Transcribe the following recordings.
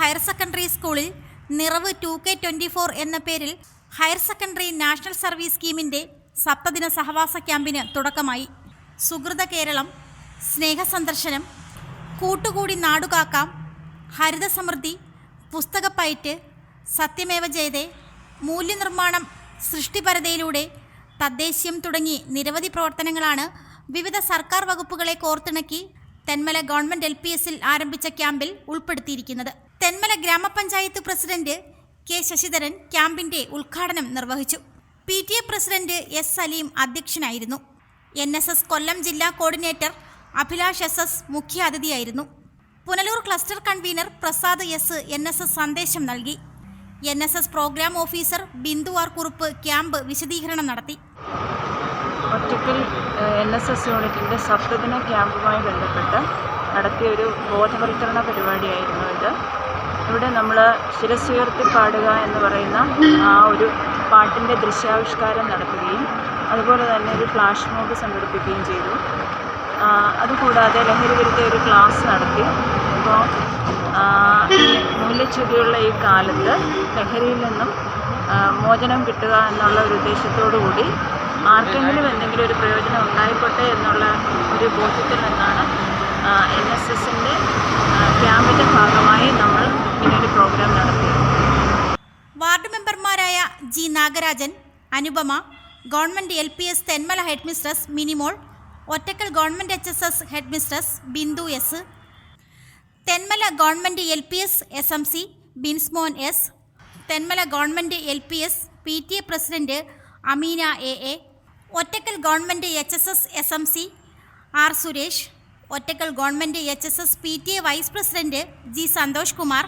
Higher secondary സ്കൂളിൽ നിറവ് to K twenty four എന്ന പേരിൽ ഹയർ സെക്കൻഡറി നാഷണൽ സർവീസ് സ്കീമിന്റെ സപ്തദിന സഹവാസ ക്യാമ്പിന് തുടക്കമായി. സുഹൃത കേരളം സ്നേഹസന്ദർശനം കൂട്ടുകൂടി നാടുകാക്കാം ഹരിത സമൃദ്ധി പുസ്തകപ്പയറ്റ് സത്യമേവ ജയതേ മൂല്യനിർമ്മാണം സൃഷ്ടിപരതയിലൂടെ തദ്ദേശീയം തുടങ്ങി നിരവധി പ്രവർത്തനങ്ങളാണ് വിവിധ സർക്കാർ വകുപ്പുകളെ കോർത്തിണക്കി തെന്മല ഗവൺമെന്റ് എൽ പി എസിൽ ആരംഭിച്ച ക്യാമ്പിൽ ഉൾപ്പെടുത്തിയിരിക്കുന്നത്. തെന്മല ഗ്രാമപഞ്ചായത്ത് പ്രസിഡന്റ് കെ ശശിധരൻ ക്യാമ്പിന്റെ ഉദ്ഘാടനം നിർവഹിച്ചു. P T A president S Saleem അധ്യക്ഷനായിരുന്നു. എൻ എസ് എസ് കൊല്ലം ജില്ലാ coordinator Abhilash S S മുഖ്യാതിഥിയായിരുന്നു. Punalur cluster convener Prasad S N S S സന്ദേശം നൽകി. N S S programme officer Bindu R Kurup camp വിശദീകരണം നടത്തി. ഒറ്റക്കൽ N S S യൂണിറ്റിന്റെ സപ്തദിന ക്യാമ്പുമായി ബന്ധപ്പെട്ട് നടത്തിയൊരു ബോധവൽക്കരണ പരിപാടിയായിരുന്നു ഇത്. ഇവിടെ നമ്മൾ ശിരസുയർത്തി പാടുക എന്ന് പറയുന്ന ആ ഒരു പാട്ടിന്റെ ദൃശ്യാവിഷ്കാരം നടത്തുകയും അതുപോലെ തന്നെ ഒരു ഫ്ലാഷ് മോബ് സംഘടിപ്പിക്കുകയും ചെയ്തു. അതുകൂടാതെ ലഹരി വിരുദ്ധ ഒരു ക്ലാസ് നടത്തി. അപ്പോൾ മൂല്യച്യുതിയുള്ള ഈ കാലത്ത് ലഹരിയിൽ നിന്നും മോചനം കിട്ടുക എന്നുള്ള ഒരു ഉദ്ദേശത്തോടു കൂടി ആർക്കെങ്കിലും എന്തെങ്കിലും ഒരു പ്രയോജനം ഉണ്ടായിക്കോട്ടെ എന്നുള്ള ഒരു ബോധ്യത്തിൽ നിന്നാണ് എൻ എസ് എസിന്റെ ക്യാമ്പിന്റെ ഭാഗമായി നമ്മൾ ഇങ്ങനൊരു പ്രോഗ്രാം നടത്തിയത്. വാർഡ് മെമ്പർമാരായ G Nagarajan Anupama government L P S Thenmala head mistress Minimol Ottakkal government H S S head mistress Bindu S Thenmala government L P S S M C Binsmon S Thenmala government L P S P T A president Ameena A A Ottakkal government H S S S M C R Suresh Ottakkal government H S S P T A vice president G Santhosh Kumar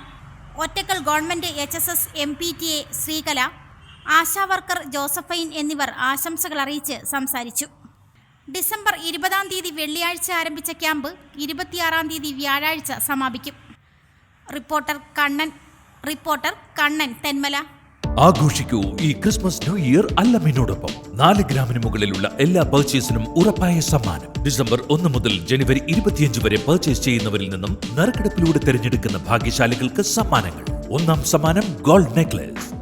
Ottakkal government H S S M P T A Sreekala ASHA worker Josephine എന്നിവർ ആശംസകൾ അറിയിച്ച് സംസാരിച്ചു. December ഇരുപതാം തീയതി വെള്ളിയാഴ്ച ആരംഭിച്ച camp ഇരുപത്തിയാറാം തീയതി വ്യാഴാഴ്ച സമാപിക്കും. Reporter Kannan reporter Kannan Thenmala. ആഘോഷിക്കൂ ഈ ക്രിസ്മസ് ന്യൂ ഇയർ അല്ലമ്മിനോടൊപ്പം. നാല് ഗ്രാമിന് മുകളിലുള്ള എല്ലാ പർച്ചേസിനും ഉറപ്പായ സമ്മാനം. ഡിസംബർ ഒന്ന് മുതൽ ജനുവരി ഇരുപത്തിയഞ്ച് വരെ പർച്ചേസ് ചെയ്യുന്നവരിൽ നിന്നും നറുക്കെടുപ്പിലൂടെ തിരഞ്ഞെടുക്കുന്ന ഭാഗ്യശാലികൾക്ക് സമ്മാനങ്ങൾ. ഒന്നാം സമ്മാനം ഗോൾഡ് നെക്ലേസ്.